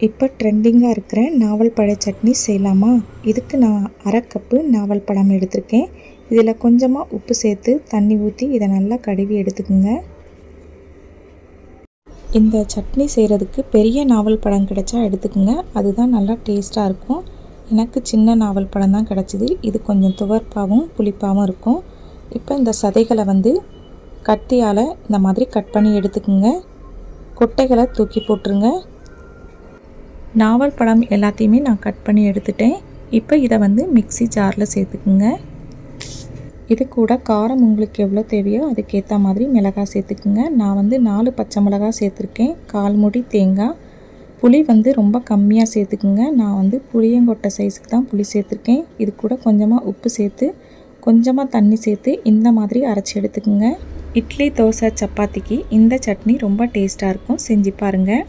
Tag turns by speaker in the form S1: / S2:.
S1: இப்போ ட்ரெண்டிங்காக இருக்கிற நாவல் பழ சட்னி செய்யலாமா? இதுக்கு நான் அரை கப்பு நாவல் பழம் எடுத்திருக்கேன். இதில் கொஞ்சமாக உப்பு சேர்த்து தண்ணி ஊற்றி இதை நல்லா கழுவி எடுத்துக்கோங்க. இந்த சட்னி செய்கிறதுக்கு பெரிய நாவல் பழம் கிடைச்சா எடுத்துக்கோங்க. அதுதான் நல்லா டேஸ்ட்டாக இருக்கும். எனக்கு சின்ன நாவல் பழம் தான் கிடச்சிது. இது கொஞ்சம் துவர்ப்பாகவும் புளிப்பாகவும் இருக்கும். இப்போ இந்த சதைகளை வந்து கத்தியால் இந்த மாதிரி கட் பண்ணி எடுத்துக்கோங்க. கொட்டைகளை தூக்கி போட்டுருங்க. நாவல் பழம் எல்லாத்தையுமே நான் கட் பண்ணி எடுத்துட்டேன். இப்போ இதை வந்து மிக்ஸி ஜாரில் சேர்த்துக்குங்க. இது கூட காரம் உங்களுக்கு எவ்வளோ தேவையோ அதுக்கேற்ற மாதிரி மிளகாய் சேர்த்துக்குங்க. நான் வந்து நாலு பச்சை மிளகாய் சேர்த்துருக்கேன். கால் முடி தேங்காய். புளி வந்து ரொம்ப கம்மியாக சேர்த்துக்குங்க. நான் வந்து புளியங்கொட்டை சைஸுக்கு தான் புளி சேர்த்துருக்கேன். இது கூட கொஞ்சமாக உப்பு சேர்த்து கொஞ்சமாக தண்ணி சேர்த்து இந்த மாதிரி அரைச்சி எடுத்துக்குங்க. இட்லி தோசை சப்பாத்திக்கு இந்த சட்னி ரொம்ப டேஸ்ட்டாக இருக்கும். செஞ்சு பாருங்கள்